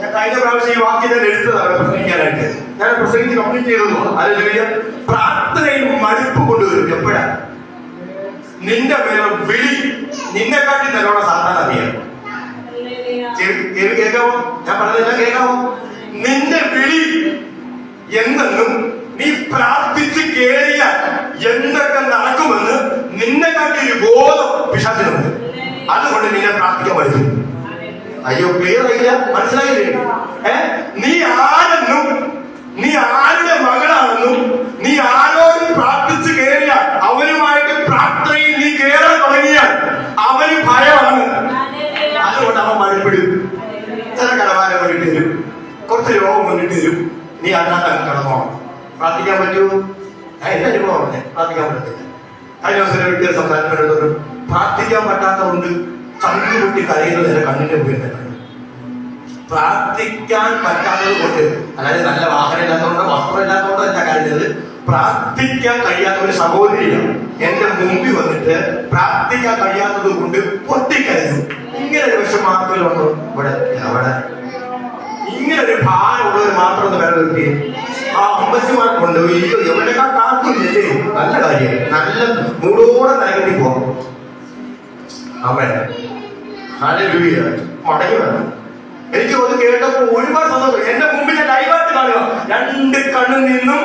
ഞാൻ കഴിഞ്ഞ പ്രാവശ്യം ഈ വാക്ക് ഞാൻ എഴുത്തതാണ് പ്രസംഗിക്കാനായിട്ട്. ഞാൻ പ്രസംഗിച്ച് കംപ്ലീറ്റ് ചെയ്തു അല്ലെങ്കിൽ പ്രാർത്ഥനയും മടുപ്പ് കൊണ്ടുവരും. എപ്പോഴാ? നിന്റെ വിളി വിളി നിന്നെക്കാട്ടി നല്ലോണം സാധാരണ അറിയാം. കേൾക്കാമോ ഞാൻ പറഞ്ഞതെല്ലാം കേൾക്കാമോ നിന്റെ വിളി എന്തെന്നും നീ പ്രാർത്ഥിച്ച് കേറിയ എന്തൊക്കെ നടക്കുമെന്ന് നിന്നെ കാട്ടി ഒരു ബോധം പിശാചിനുണ്ട്. അതുകൊണ്ട് നിന്നെ പ്രാർത്ഥിക്കാൻ പഠിക്കും അയ്യോ ക്ലിയർ ആയില്ല? മനസ്സിലായില്ലേ? ഏ? നീ ആരെന്നും നീ ആരുടെ മകളാണെന്നും നീ ആരോടും പ്രാർത്ഥിച്ചു കേറിയ അവരുമായിട്ട് പ്രാർത്ഥനയിൽ നീ കേറാൻ തുടങ്ങിയാൽ അവന് ഭയമാണ്. അതുകൊണ്ട് അവൻ മഴപ്പെടും. ചില കടവാരം മുന്നിട്ട് തരും കുറച്ച് രോഗം മുന്നിട്ട് തരും നീ അല്ലാതെ കടന്നോണം പ്രാർത്ഥിക്കാൻ പറ്റുമോ? ഞാൻ എന്റെ അനുഭവം പ്രാർത്ഥിക്കാൻ പറ്റത്തില്ല. കഴിഞ്ഞ ദിവസം ഒരു പ്രാർത്ഥിക്കാൻ പറ്റാത്തതുകൊണ്ട് ചങ്കു പൊട്ടി കരയുന്നത് എന്റെ കണ്ണിന്റെ മുമ്പിൽ കണ്ടു. പ്രാർത്ഥിക്കാൻ പറ്റാത്തത് കൊണ്ട് അതായത് നല്ല വാഹനം ഇല്ലാത്തതുകൊണ്ട് വസ്ത്രം ഇല്ലാത്തതുകൊണ്ട് എന്താ കരുതുന്നത് പ്രാർത്ഥിക്കാൻ കഴിയാത്ത ഒരു സഹോദരിയാണ് എന്റെ മുമ്പിൽ വന്നിട്ട് പ്രാർത്ഥിക്കാൻ കഴിയാത്തത് കൊണ്ട് പൊട്ടിക്കരഞ്ഞു. ഇങ്ങനെ ഒരു വിഷമാക്കലുണ്ടോ ഇവിടെ അവിടെ. ഇങ്ങനെ ഒരു ഭാരമുള്ളവർ മാത്രം ഒന്ന് വേറെ കിട്ടി ആ അമ്മച്ചിമാർക്കുണ്ട് അയ്യോ എവിടെയൊക്കെ കാത്തില്ലേ നല്ല കാര്യം. നല്ല മൂടോടെ നരകത്തിൽ പോകാം. അമ്മേ മടങ്ങി വരണം. എനിക്ക് അത് കേട്ടപ്പോ ഒരുപാട് സന്തോഷം. എന്റെ മുമ്പിൽ ലൈവായിട്ട് കാണുക. രണ്ട് കണ്ണിൽ നിന്നും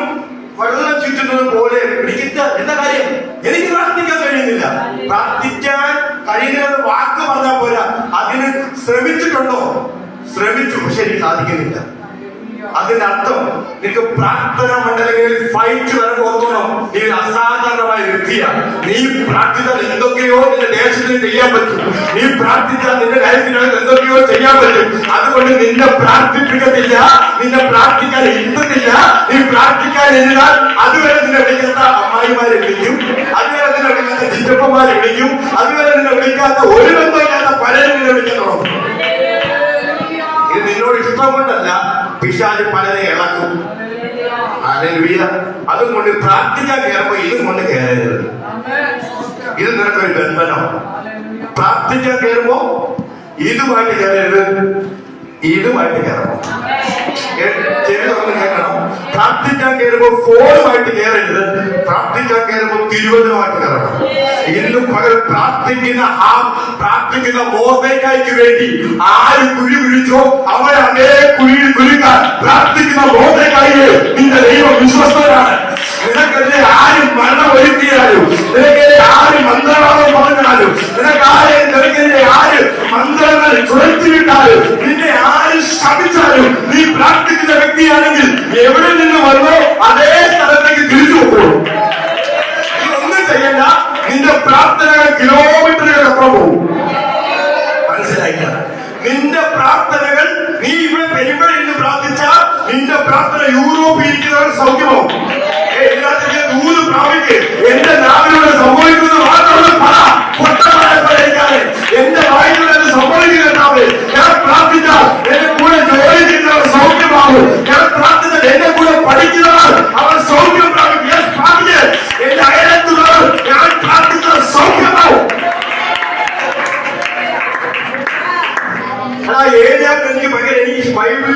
വെള്ളം ചുറ്റുന്നത് പോലെ പിടിക്കില്ല എന്താ കാര്യം? എനിക്ക് പ്രാർത്ഥിക്കാൻ കഴിയുന്നില്ല. പ്രാർത്ഥിക്കാൻ കഴിയുന്നത് വാക്ക് പറഞ്ഞാൽ പോരാ. അതിന് ശ്രമിച്ചിട്ടുണ്ടോ? ശ്രമിച്ചു. പക്ഷെ എനിക്ക് സാധിക്കുന്നില്ല. അതിന്റെ അർത്ഥം നിനക്ക് പ്രാർത്ഥന മണ്ഡലങ്ങളിൽ ഫൈറ്റ് വരാൻ ഓർക്കണം നീ അസാധാരണമായ വ്യക്തിയാണ് നീ പ്രാർത്ഥിച്ചാൽ എന്തൊക്കെയോ നിന്റെ ദേശത്തിന് ചെയ്യാൻ പറ്റും. നീ പ്രാർത്ഥിച്ചാൽ നിന്റെ ലൈഫിനകത്ത് എന്തൊക്കെയോ ചെയ്യാൻ പറ്റും. അതുകൊണ്ട് നിന്നെ പ്രാർത്ഥിപ്പിക്കത്തില്ല. നിന്നെ പ്രാർത്ഥിക്കാൻ ഇരുത്തത്തില്ല നീ പ്രാർത്ഥിക്കാൻ ഇരുന്നാൽ അതുവരെ നിന്നെ വിളിക്കാത്ത അമ്മായിമാരെ വിളിക്കും? അതുവരെ നിന്നെ വിളിക്കാത്ത ചിറ്റപ്പന്മാരെ വിളിക്കും? അതുവരെ നിന്നെ വിളിക്കാത്ത ഒരു ബന്ധമില്ലാത്ത പലരും നിന്നെ വിളിക്കാൻ തുടങ്ങും? ഇത് നിന്നോട് ഇഷ്ടം കൊണ്ടല്ല. പിശാച് പലരെ ഇളക്കും. അതുകൊണ്ട് അതും കൊണ്ട് പ്രാർത്ഥിക്കാൻ കയറുമ്പോ ഇതും കൊണ്ട് കയറരുത് ഇത് നിനക്കൊരു ബന്ധനം? പ്രാർത്ഥിക്കാൻ കയറുമ്പോ ഇതുമായിട്ട് കയറരുത് ഇതുമായിട്ട് കയറണം ചെവി തുറന്ന് പ്രാർത്ഥിക്കാൻ കയറുമ്പോ ഫോണുമായിട്ട് കയറരുത്. പ്രാർത്ഥിക്കാൻ കയറുമ്പോ തിരുവചനമായിട്ട് കയറണം. ഇന്ന് പകൽ പ്രാർത്ഥിക്കുന്ന ആ പ്രാർത്ഥിക്കുന്ന മോർബേക്കായ്ക്ക് വേണ്ടി ആര് കുഴി കുഴിച്ചോ അവരെ അതേ കുഴിയിൽ കുരുക്കാൻ പ്രാർത്ഥിക്കുന്ന മോർബേക്കായി നിന്റെ ദൈവം വിശ്വസ്തനാണ്. നിനക്കെതിരെ ആരും മരണം ഒരുക്കിയാലും നിനക്കെതിരെ ആര് മന്ത്രവാദം പറഞ്ഞാലും നിനക്ക് ആരെ നിനക്കെതിരെ ആര് മന്ത്രങ്ങൾ തുറച്ചുവിട്ടാലും നിന്നെ ആര് ശപിച്ചാലും നീ പ്രാർത്ഥിക്കുന്ന വ്യക്തിയാണെങ്കിൽ എവിടെ നിന്ന് വന്നോ അതേ സ്ഥലത്തേക്ക് തിരിച്ചു പോകും നീ ഒന്നും ചെയ്യണ്ട. നിന്റെ പ്രാർത്ഥനകൾ കിലോമീറ്ററുകൾ അപ്പുറം പോകും. മനസ്സിലായില്ല? നിന്റെ പ്രാർത്ഥനകൾ നീ ഇവിടെ പെരുമ്പഴ ഇന്ന് പ്രാർത്ഥിച്ചാൽ നിന്റെ പ്രാർത്ഥന യൂറോപ്പിൽ ഇരിക്കുന്നവർ സൗഖ്യമാവും. ഇതിനകത്ത് ദൂത് പ്രാപിക്ക്. എന്റെ നാവിലൂടെ സംഭവിക്കുന്നത് മാത്രമല്ല പറ പൊട്ടമായ എന്റെ വായിലൂടെ അത് ആ ഏഴാം എനിക്ക് ഭയങ്കര എനിക്ക് ബൈബിൾ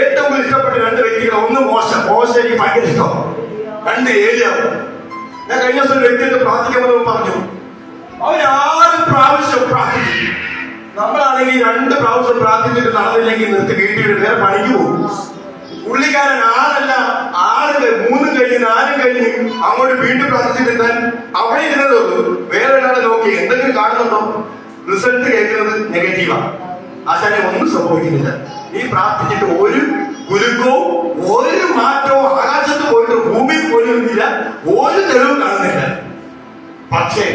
ഏറ്റവും ഇഷ്ടപ്പെട്ട രണ്ട് വ്യക്തികൾ ഒന്ന് മോശ. മോശ എനിക്ക് ഭയങ്കര ഇഷ്ടം. രണ്ട് ഏഴാം. ഞാൻ കഴിഞ്ഞ ദിവസം വ്യക്തിയുടെ പ്രാർത്ഥിക്കാമെന്ന് പറഞ്ഞു അവൻ പ്രാവശ്യം പ്രാർത്ഥിച്ചു. നമ്മളാണെങ്കിൽ രണ്ട് പ്രാവശ്യം പ്രാർത്ഥിച്ചിട്ട് നടന്നില്ലെങ്കിൽ നിർത്തി വീട്ടിൽ നേരെ പണിക്ക് പോകും. പുള്ളിക്കാരൻ ആറല്ല ആറ് മൂന്നും കഴിഞ്ഞ് നാലും കഴിഞ്ഞ് അങ്ങോട്ട് വീണ്ടും പ്രാർത്ഥിച്ചിട്ട് അവിടെ ഇരുന്നത് വേറെ ഒരാളെ നോക്കി. എന്തെങ്കിലും കാണുന്നുണ്ടോ? റിസൾട്ട് കേൾക്കുന്നത് നെഗറ്റീവാണ് ആശാനെ ഒന്നും സംഭവിക്കുന്നില്ല. നീ പ്രാർത്ഥിച്ചിട്ട് ഒരു കുലുക്കവും ഒരു മാറ്റവും ആകാശത്ത് പോയിട്ട് ഭൂമിയിൽ പോലും ഇല്ല. ഒരു തെളിവും കാണുന്നില്ല. പക്ഷേ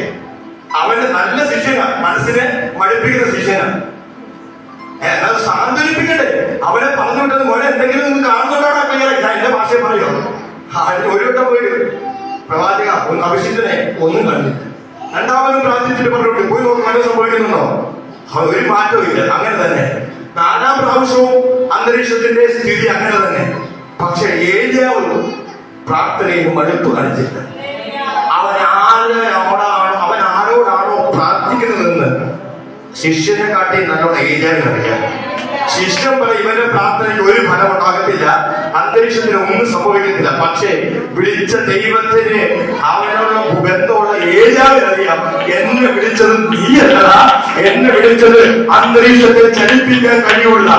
അവന്റെ നല്ല ശിഷ്യനാണ് മനസ്സിനെ മടുപ്പിക്കുന്ന ശിഷ്യനാണ് സാന്ത്വനിപ്പിക്കട്ടെ. അവനെ പറഞ്ഞു വിട്ടത് മോനെ എന്തെങ്കിലും നിങ്ങൾ കാണുന്നുണ്ടാണ് ക്ലിയർ ഞാൻ എന്റെ ഭാഷയെ പറയോ? ഒരു വട്ടം പോയിട്ട് പ്രവാചക ഒന്ന് അഭിഷിക്തനെ ഒന്നും കണ്ടില്ല. രണ്ടാമതും പ്രാർത്ഥിച്ചിട്ട് പറഞ്ഞു പോയി നോക്കി വല്ല സംഭവിക്കുന്നുണ്ടോ? ഒരു മാറ്റവും ഇല്ല അങ്ങനെ തന്നെ. നാലാം പ്രാവശ്യവും അന്തരീക്ഷത്തിന്റെ സ്ഥിതി അങ്ങനെ തന്നെ. പക്ഷെ ഏരിയാവ് പ്രാർത്ഥനയും മടുപ്പ് കാണിച്ചില്ല. അവൻ ആര് അവളാണോ അവൻ ആരോടാണോ പ്രാർത്ഥിക്കുന്നതെന്ന് ശിഷ്യനെ കാട്ടി നല്ലോണം ഏരിയാവിന് അറിയാം ശിഷ്യം പറയും ഇവന്റെ പ്രാർത്ഥനയ്ക്ക് ഒരു ഫലം ഉണ്ടാകത്തില്ല. അന്തരീക്ഷത്തിന് ഒന്നും സംഭവിക്കത്തില്ല. പക്ഷേ വിളിച്ച ദൈവത്തിന് അവനുള്ള ബന്ധമുള്ള ഏഴാവിനറിയാം എന്നെ വിളിച്ചത് നീയല്ലടാ. എന്നെ വിളിച്ചത് അന്തരീക്ഷത്തെ ചലിപ്പിക്കാൻ കഴിയുള്ള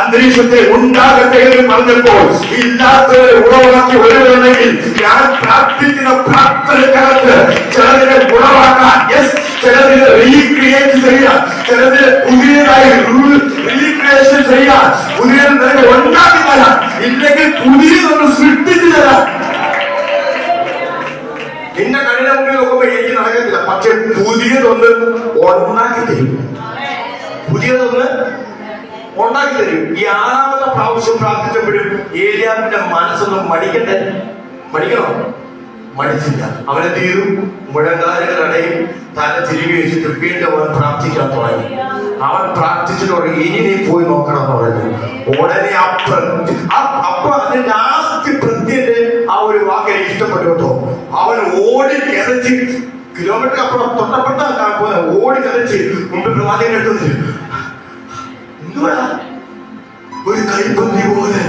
അന്തരീക്ഷത്തെ ഉണ്ടാകട്ടെ എന്ന് പറഞ്ഞപ്പോൾ ഇല്ലാത്തവരെ ഉളവാക്കി വരുന്നുണ്ടെങ്കിൽ ഞാൻ പ്രാർത്ഥിക്കുന്ന പ്രാർത്ഥനക്കകത്ത് ചിലതിനെ ഉളവാക്കാൻ ചിലതിനെ റീക്രിയേറ്റ് ചെയ്യാം ചിലതിനെ പുതിയതായി റീക്രിയേഷൻ ചെയ്യാൻ പുതിയ നിനക്ക് ഉണ്ടാക്കി തരാൻ. ഇല്ലെങ്കിൽ പുതിയതൊന്ന് സൃഷ്ടിച്ചു തരാൻ. നിന്റെ കണ്ണിന്റെ മുന്നിൽ നോക്കുമ്പോ എനിക്ക് നടക്കത്തില്ല. പക്ഷെ പുതിയതൊന്ന് ഉണ്ടാക്കി തരും. പുതിയതൊന്ന് ഉണ്ടാക്കി തരും. ഈ ആറാമത്തെ പ്രാവശ്യം പ്രാർത്ഥിച്ചപ്പോഴും ഏലിയാമിന്റെ മനസ്സൊന്നും മടിക്കട്ടെ മടിക്കണോ? മടിച്ചില്ല. അവനെ തീരും മുഴങ്കാലുകളടയും തന്നെ തിരികെ വെച്ചിട്ട് വീണ്ടും അവൻ പ്രാർത്ഥിക്കാൻ തുടങ്ങി. അവൻ പ്രാർത്ഥിച്ചിട്ട് തുടങ്ങി ഇനി നീ പോയി നോക്കണം എന്ന് പറഞ്ഞു ഉടനെ അപ്പ അപ്പൊ അതിന്റെ ലാസ്റ്റ് പ്രത്യന്റെ ആ ഒരു വാക്ക് എനിക്ക് ഇഷ്ടപ്പെട്ടു കേട്ടോ. അവൻ ഓടി കിതച്ച് കിലോമീറ്റർ അപ്പുറം തൊട്ടപ്പെട്ട പോലെ ഓടി കിതച്ച് മുമ്പ് പ്രവാചകൻ എടുത്തു എന്തുവാ ഒരു കൈപ്പന്തി പോലെ.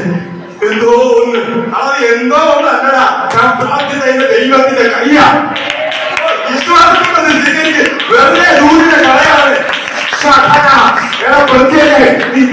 എന്തോ ഒന്ന്. അത് എന്തോ ഒന്ന് അല്ലടാ. ഞാൻ പ്രാർത്ഥിച്ച എന്റെ ദൈവത്തിന്റെ കയ്യാ സ്വീകരിച്ച് വെറുതെ ദൂരിന്റെ കളയാണ് Era porque ni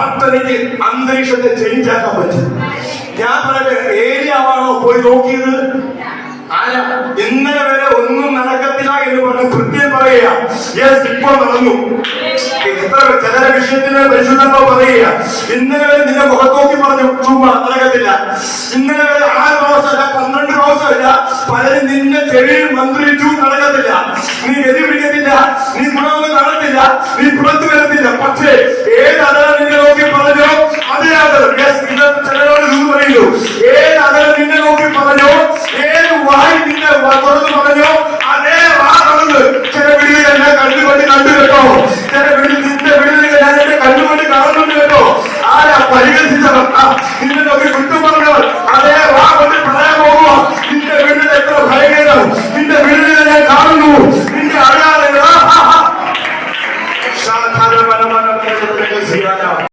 പ്രാർത്ഥനയ്ക്ക് അന്തരീക്ഷത്തെ ചേഞ്ച് ആക്കാൻ പറ്റും. ഞാൻ പറഞ്ഞ ഏരിയാവാണോ പോയി നോക്കിയത്? ആരാ? ഇന്നലെ വരെ ഒന്നും നടക്കത്തില്ല എന്ന് പറഞ്ഞ് കൃത്യം പറയുക യെസ് ഇപ്പോൾ നടന്നു. എത്ര ചില വിഷയത്തിന് പരിശുദ്ധ പറയുക ഇന്നലെ വരെ നിന്റെ മുഖത്ത് നോക്കി പറഞ്ഞു ചുമ നടക്കത്തില്ല ഇന്നലെ വരെ ആറ് മാസമല്ല പന്ത്രണ്ട് മാസമല്ല പലരും നിന്നെ ചെവിയിൽ മന്ത്രിച്ചു നടക്കത്തില്ല. നീ ഗതി പിടിക്കത്തില്ല നീ ഗുണമൊന്നും കാണത്തില്ല നീ പുറത്തു വരത്തില്ല. പക്ഷേ ഏത് അതാണ് നിന്നെ നോക്കി